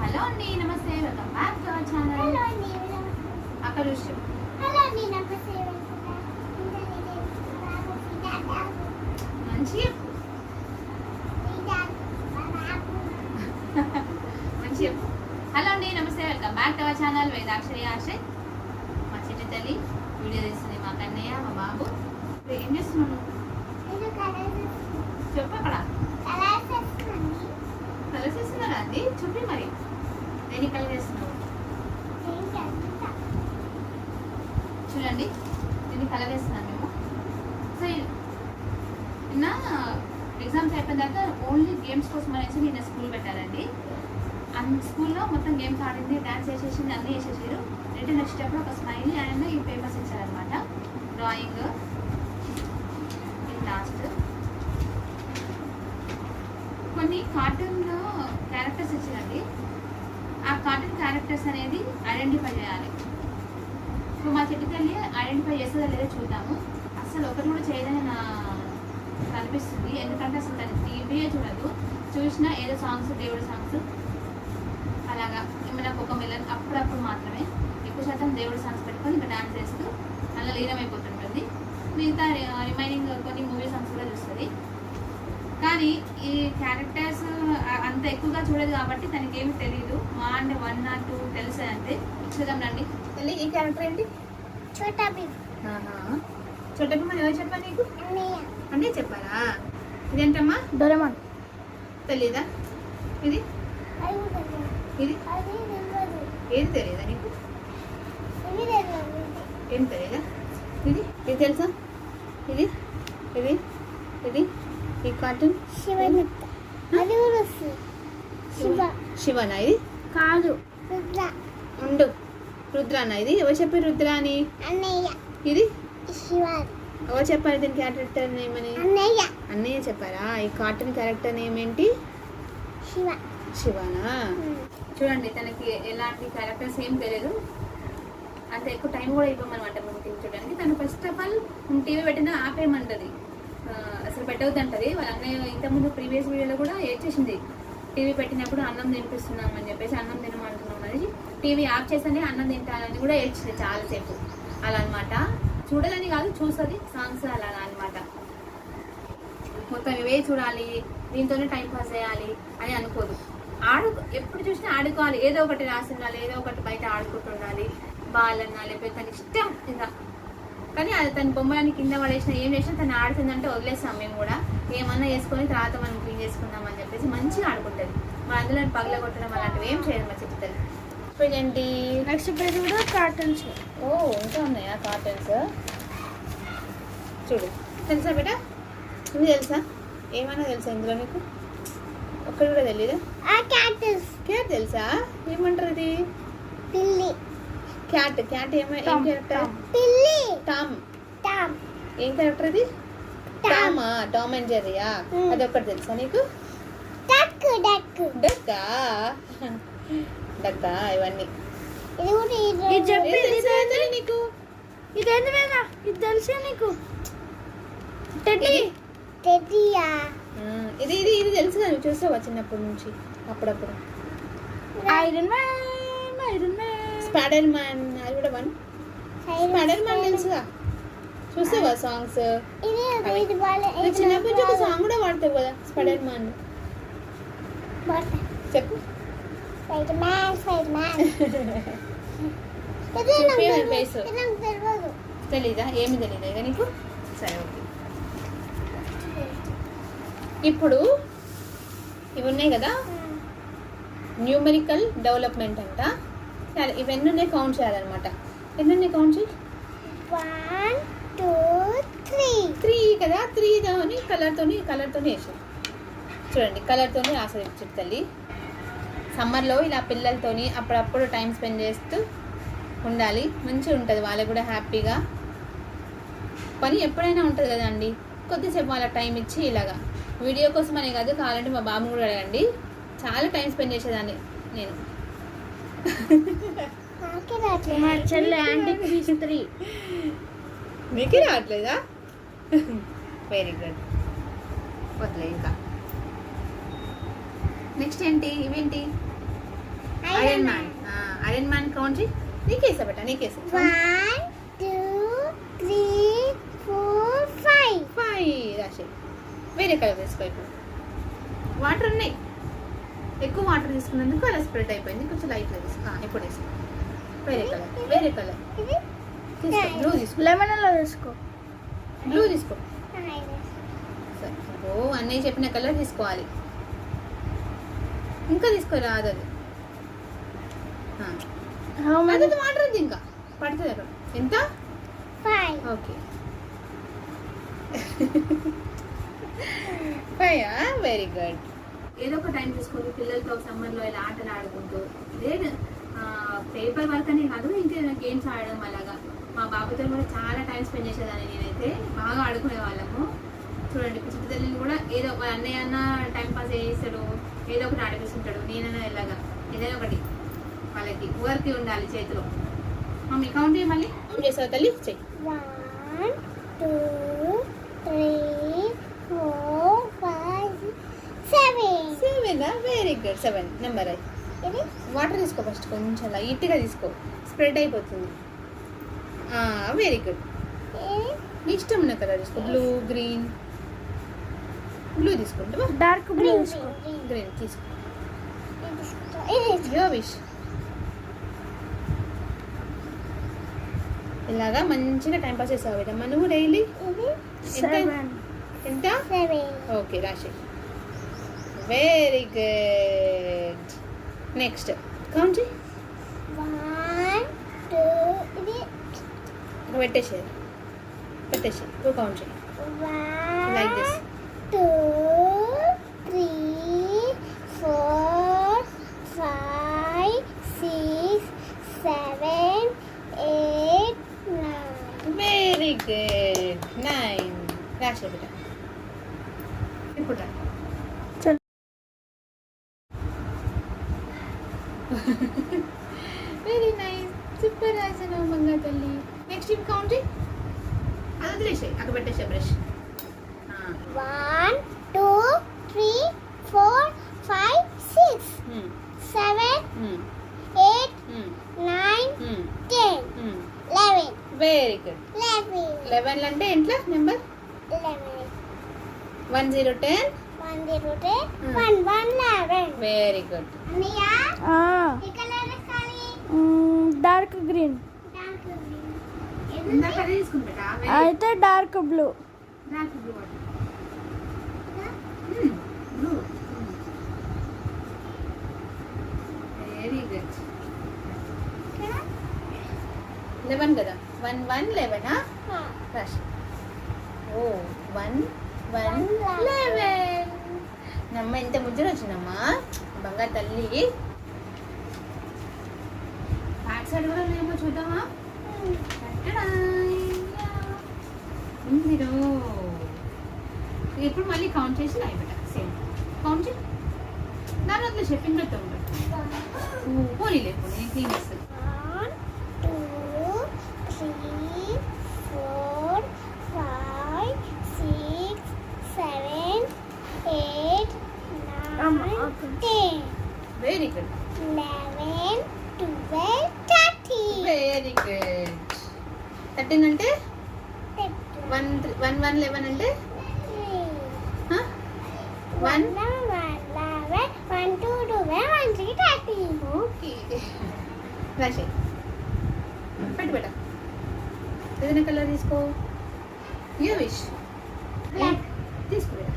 Hello అండి నమస్తే welcome back to our channel. Hello అండి అక్కడ చూసి హలో అండి నమస్తే మంచి మంచి హలో అండి నమస్తే welcome back to our channel. Vedakshari Ashray. మా చిట్టి తల్లి వీడియో తీస్తుంది మా కన్నయ్య మా బాబు. ఏం చేస్తున్నాను. చెప్పు అక్కడ. కలర్స్ అండి? చెప్పి మరి. దేని కలర్ వేస్తున్నావు చూడండి దీన్ని కలర్ వేస్తున్నాను మేము. సో నిన్న ఎగ్జామ్స్ అయిపోయిన తర్వాత ఓన్లీ గేమ్స్ కోసం అనేసి నిన్న స్కూల్ పెట్టారండి. అండ్ స్కూల్లో మొత్తం గేమ్స్ ఆడింది డ్యాన్స్ వేసేసింది అన్నీ వేసేసారు. రిటర్న్ వచ్చేటప్పుడు ఒక స్మైల్ అండ్ ఈ పేపర్స్ ఇచ్చారనమాట డ్రాయింగ్ లాస్ట్ కొన్ని కార్టూన్ క్యారెక్టర్స్ ఇచ్చారండి. ఆ కార్టూన్ క్యారెక్టర్స్ అనేది ఐడెంటిఫై చేయాలి. సో మా చెట్టు తల్లి ఐడెంటిఫై చేస్తుందో లేదో చూద్దాము. అసలు ఒకటి కూడా చేయదని నా కనిపిస్తుంది. ఎందుకంటే అసలు దాన్ని టీవీయే చూడదు. చూసినా ఏదో సాంగ్స్ దేవుడి సాంగ్స్ అలాగా. ఏమైనా ఒక మిలన్ అప్పుడప్పుడు మాత్రమే. ఎక్కువ శాతం దేవుడి సాంగ్స్ పెట్టుకొని ఇంకా డాన్స్ చేస్తూ అలా లీనమైపోతుంటుంది. మిగతా రిమైనింగ్ కొన్ని మూవీ సాంగ్స్ కూడా చూస్తుంది. కానీ ఈ క్యారెక్టర్స్ అంత ఎక్కువగా చూడదు కాబట్టి తనకి ఏమి తెలియదు అంటే వన్ నాట్ టూ తెలుసా అంటే చూద్దాం రండి. మళ్ళీ ఈ క్యారెక్టర్ ఏంటి? చోటా భీమ్. చోటా భీమ్ అని ఎవరు చెప్పా నీకు? అన్నీ చెప్పారా ఇదేంటమ్మా? డొరెమాన్. తెలీదా? ఇది? ఇది? ఏది తెలియదా నీకు? ఏం తెలియదా ఇది? ఇది తెలుసా? ఇది? ఇది? ఇది? ఈ కార్టూన్ శివ. శివనా ఇది? కాదు. రుద్ర. ఉండు. రుద్రానా ఇది? ఎవరు చెప్పారు రుద్ర అని? ఇది? ఎవరు చెప్పారు దీని క్యారెక్టర్ నేమ్ అని? అన్నయ్య. చెప్పారా ఈ కార్టూన్ క్యారెక్టర్ నేమ్ ఏంటి? శివ. శివనా? చూడండి తనకి ఎలాంటి క్యారెక్టర్స్ ఏం తెలియదు అంత ఎక్కువ టైం కూడా ఇవ్వమన్నమాట మేము టీవీ చూడడానికి. తను ఫస్ట్ ఆఫ్ ఆల్ టీవీ పెట్టినా ఆపేయమంటది. అసలు పెట్టవద్దంటది వాళ్ళ అన్నయ్య ఇంతకుముందు ప్రీవియస్ వీడియోలో కూడా ఏడ్చేసింది టీవీ పెట్టినప్పుడు అన్నం తినిపిస్తున్నాం అని చెప్పేసి అన్నం తినమంటున్నాం అని టీవీ ఆఫ్ చేస్తేనే అన్నం తింటానని కూడా ఏడ్చింది చాలాసేపు. అలా అనమాట చూడదని కాదు చూస్తుంది. సాంగ్స్ అలా అన్నమాట మొత్తం ఇవే చూడాలి. దీంతోనే టైం పాస్ చేయాలి అని అనుకోదు. ఆడు ఎప్పుడు చూసినా ఆడుకోవాలి. ఏదో ఒకటి రాసి ఉండాలి ఏదో ఒకటి బయట ఆడుకుంటుండాలి. బాల్ అన్నా లేకపోతే తన ఇష్టం ఇంకా కానీ అది తన బొమ్మలని కింద పడేసిన ఏం చేసినా తను ఆడుతుందంటే వదిలేస్తాం మేము కూడా. ఏమన్నా వేసుకొని తర్వాత మనం క్లీన్ చేసుకుందాం చెప్పేసి మంచిగా ఆడుకుంటుంది. మన అందులో పగల కొట్టడం అలాంటివి ఏం చేయదు మా చెప్తారు ఇప్పుడేంటి? నెక్స్ట్ పేరు కూడా కార్టూన్స్ ఓ ఇంకా ఉన్నాయా కార్టూన్స్ చూడు. తెలుసా బేటా ఇది తెలుసా? ఏమైనా తెలుసా ఇందులో మీకు ఒక్కటి కూడా తెలీదా? క్యాట్ తెలుసా? ఏమంటారు ఇది? పిల్లి. క్యాట్ క్యాట్ ఏమై ఏం క్యారెక్టర్ పిల్లి. టామ్ టామ్ ఏం క్యారెక్టర్ ఇది? టామ్ టామా అండ్ జెర్రీయా Hmm. అది ఒక్కటి తెలుసా నీకు? Duck duck డక్కా? డక్కా ఇవన్నీ. ఇది కూడా ఇది చెప్పి తెలుసా తల్లి నీకు? ఇదేంటి మీద ఇది తెలుసా నీకు? ఇది? టెడ్డియా? Hmm, ఇది ఇది ఇది తెలుసు కదా చూసావా చిన్నప్పటి నుంచి అప్పుడప్పుడు? Iron Man Iron Man. Spider Man అది కూడా వన్. స్పైడర్ మ్యాన్ తెలుసుగా? చూసావా సాంగ్స్? ఇది. ఇది చిన్నప్పటి నుంచి ఒక సాంగ్ కూడా వాడతావు కదా స్పైడర్ మ్యాన్. చెప్పు. స్పైడర్ మ్యాన్ స్పైడర్ మ్యాన్ తెలీదా? ఏమి తెలీదా ఇక నీకు? సరే ఓకే. ఇప్పుడు ఇవి ఉన్నాయి కదా? న్యూమరికల్ డెవలప్మెంట్ అంట. సరే ఇవన్నీ ఉన్నాయి కౌంట్ చేయాలన్నమాట? ఎన్ని ఉన్నాయి కౌంట్ చేయి? వన్ టూ త్రీ త్రీ కదా? త్రీ దాని కలర్తోని కలర్తోనే వేసాం చూడండి కలర్తోనే రాసేది చెప్తల్లి సమ్మర్లో ఇలా పిల్లలతోని అప్పుడప్పుడు టైం స్పెండ్ చేస్తూ ఉండాలి. మంచిగా ఉంటుంది వాళ్ళకి కూడా హ్యాపీగా. పని ఎప్పుడైనా ఉంటుంది కదండి. కొద్దిసేపు వాళ్ళ టైం ఇచ్చి ఇలాగా. వీడియో కోసం అనే కాదు కావాలంటే మా బాబు కూడా అడగండి. చాలా టైం స్పెండ్ చేసేదాన్ని నేను. మా చెల్లి యాంటీ మీకే రావట్లేదా. వెరీ గుడ్ వదిలే ఇంకా. నెక్స్ట్ ఏంటి? ఇవేంటి? Iron man iron man count నీకేసా బెట నీకేసా. ఫైవ్ వేరే కలర్ తీసుకో ఇప్పుడు వాటర్ ఉన్నాయి. ఎక్కువ వాటర్ తీసుకున్నందుకు అలా స్ప్రెడ్ అయిపోయింది. కొంచెం లైట్గా తీసుకో. ఇప్పుడు తీసుకో. వేరే కలర్ వేరే కలర్. ఇది తీసుకో బ్లూ తీసుకో. లెమన్లో వేసుకో బ్లూ తీసుకో. సరే ఓ అన్నయ్య చెప్పిన కలర్ తీసుకోవాలి. ఇంకా తీసుకోరా అది. అది ఉంది ఇంకా. పడుతుంది అక్కడ. ఎంత? Five okay. ఫైయా వెరీ గుడ్ ఏదో ఒక టైం తీసుకొని పిల్లలతో సమ్మర్లో ఇలా ఆటలు ఆడుకుంటూ లేదు పేపర్ వర్క్ అనే కాదు ఇంకేదైనా గేమ్స్ ఆడడం అలాగా. మా బాబుతో కూడా చాలా టైం స్పెండ్ చేసేదాన్ని నేనైతే. బాగా ఆడుకునే వాళ్ళము చూడండి ఇప్పుడు చిట్టి తల్లిని కూడా ఏదో వాళ్ళ అన్నయ్య అన్న టైం పాస్ చేస్తాడు ఏదో ఒకటి ఆడిపిస్తుంటాడు నేనైనా ఇలాగా ఏదైనా ఒకటి వాళ్ళకి వర్క్ ఉండాలి చేతిలో. మమ్మీ కౌంట్ మళ్ళీ. చేసావు తల్లి? చెయ్యి. Five, seven. Seven very good seven number అయి ఇది వాటర్ తీసుకో ఫస్ట్ కొంచెం లైట్గా తీసుకో. స్ప్రెడ్ అయిపోతుంది. వెరీ గుడ్ ఇది నీ ఇష్టం ఉన్న కలర్ తీసుకో. బ్లూ గ్రీన్ బ్లూ తీసుకుంటావా డార్క్ బ్లూ తీసుకో గ్రీన్ తీసుకో ఇలాగా మంచిగా టైం పాస్ చేసావు కదమ్మా నువ్వు డైలీ ఎంత okay Rashi very good next count చేయి వన్ టూ కౌంట్ చేయి Like this. One two three four five six seven eight nine very good nine Rashi బిడ్డ one two three four five six seven eight nine ten eleven. Very good eleven. అంటే ఎంట్లో number? One zero ten? One zero ten. One one eleven. Very good dark green. Dark అయితే dark blue. Blue blue very good eleven కదా? One one eleven Rashi ఓ one one eleven నమ్మ ఎంత ముద్ర వచ్చిందమ్మా బంగారు తల్లి. బ్యాక్ సైడ్ కూడా లేమో చూద్దామా? ఉందిరో ఇప్పుడు మళ్ళీ కౌంట్ చేసి రాయబెట్ట సేమ్ కౌంట్ చేయి దాని వద్దు షెప్పింగ్ పెడతా ఉంటాడు పోనీ లేపు నేను క్లీన్ చేస్తాను One, two, three, four, five, six, seven, eight, Um, nine, okay. ten, very good eleven, twelve, thirteen. Very good thirteen అంటే one eleven one two okay flash colour తీసుకో యూ విష్ బ్లాక్ తీసుకో బేట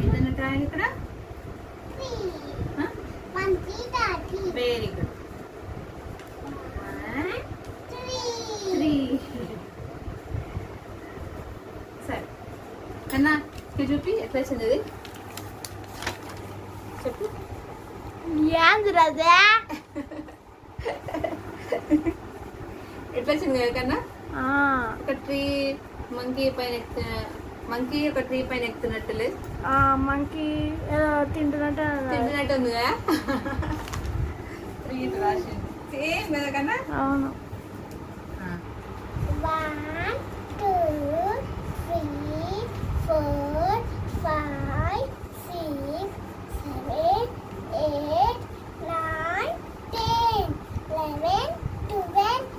ఏదైనా drawing ఇక్కడ very good One, three. Three సరే కన్నా ఇక్కడ చూపి ఎట్లా వచ్చింది అది చెప్పు ఏంది రాజా ఎట్లా వచ్చింది కన్నా ఒక ట్రీ మంకీ పైన మంకీ ఒక ట్రీ పైన ఎక్కుతున్నట్టు లేదు మంకీ తింటున్నట్టు తింటున్నట్టు ఉంది కదా ట్రీ రాసింది సేమ్ కదా కన్నా అవును four five six seven eight nine ten eleven twelve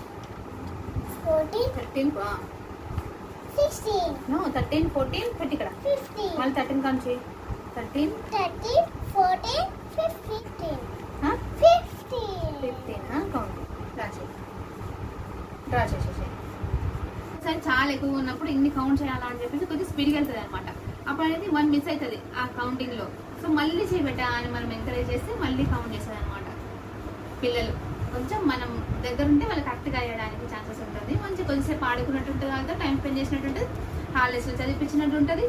fourteen thirteen sixteen no thirteen fourteen thirty ఇక్కడ ఫిఫ్టీన్ మళ్ళీ థర్టీన్ కాంచి thirteen thirteen fourteen fifteen fifteen fifteen count draw చేసి డ్రా చేసేసేయండి సరే చాలా ఎక్కువ ఉన్నప్పుడు ఇన్ని కౌంట్ చేయాలా అని చెప్పేసి కొద్దిగా స్పీడ్గా వెళ్తుంది అనమాట అప్పుడు అనేది వన్ మిస్ అవుతుంది ఆ కౌంటింగ్లో. సో మళ్ళీ చేయబెట్టా అని మనం ఎంకరేజ్ చేస్తే మళ్ళీ కౌంట్ చేస్తుంది అనమాట పిల్లలు. కొంచెం మనం దగ్గర ఉంటే వాళ్ళు కరెక్ట్గా అయ్యడానికి ఛాన్సెస్ ఉంటుంది. మంచి కొద్దిసేపు ఆడుకున్నట్టు ఉంటుంది టైం స్పెండ్ చేసినట్టు ఉంటుంది. హాలిడేస్లో చదివించినట్టు ఉంటుంది.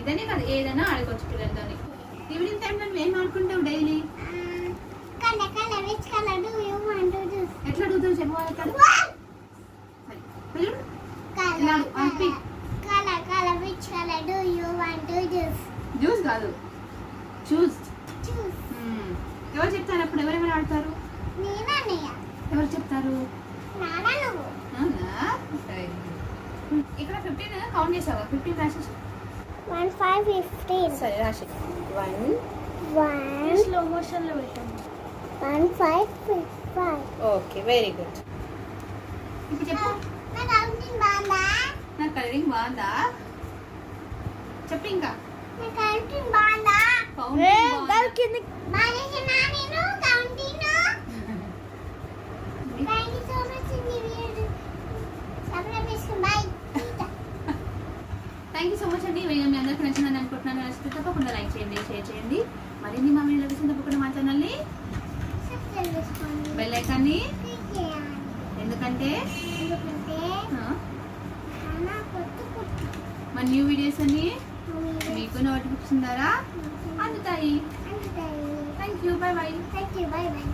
ఇదనే కాదు ఏదైనా ఆడుకోవచ్చు పిల్లలతో ఈవినింగ్ టైంలో నువ్వు ఏం ఆడుకుంటావు డైలీ టు ఎట్లా అడుగుతావు చెప్పవాలి ఇలా పంపి. Colour colour which colour do you want to use juice కాదు. చూస్ చూస్ ఎవరు చెప్తారు అప్పుడు? ఎవరెవరు ఆడతారు? నేనన్నయ్య ఎవరు చెప్తారు? నానా నువ్వు అవునా? సరే. ఇక్కడ ఫిఫ్టీన్ కౌంట్ చేసావా? ఫిఫ్టీన్ రాసేసి వన్ ఫైవ్ ఫిఫ్టీన్ సరే రాసి. వన్ వన్ స్లో మోషన్లో పెట్టాము one five five okay very good ఇప్పుడు చెప్పు. నా కౌంటింగ్ బాగుందా? నా కలరింగ్ బాగుందా? చెప్పు ఇంకా థ్యాంక్ యూ సో మచ్ ఇండి వీడియో సబ్స్క్రైబ్ చేసుకోండి bye thank you so much అండి. వీడియో మీ అందరికీ నచ్చిందని అనుకుంటున్నాను. నచ్చితే తప్పకుండా లైక్ చేయండి షేర్ చేయండి. మరిన్ని మా వీడియో లభించిన తప్పకుండా మా ఛానల్ని సబ్స్క్రైబ్ చేసుకోండి. బెల్ ఐకాన్ని క్లిక్ చేయండి ఎందుకంటే చాలా కొత్త కొత్త మా న్యూ వీడియోస్ అన్ని మీకు నోటిఫికేషన్ ద్వారా అందుతాయి. అందుతాయి. Thank you bye bye thank you bye bye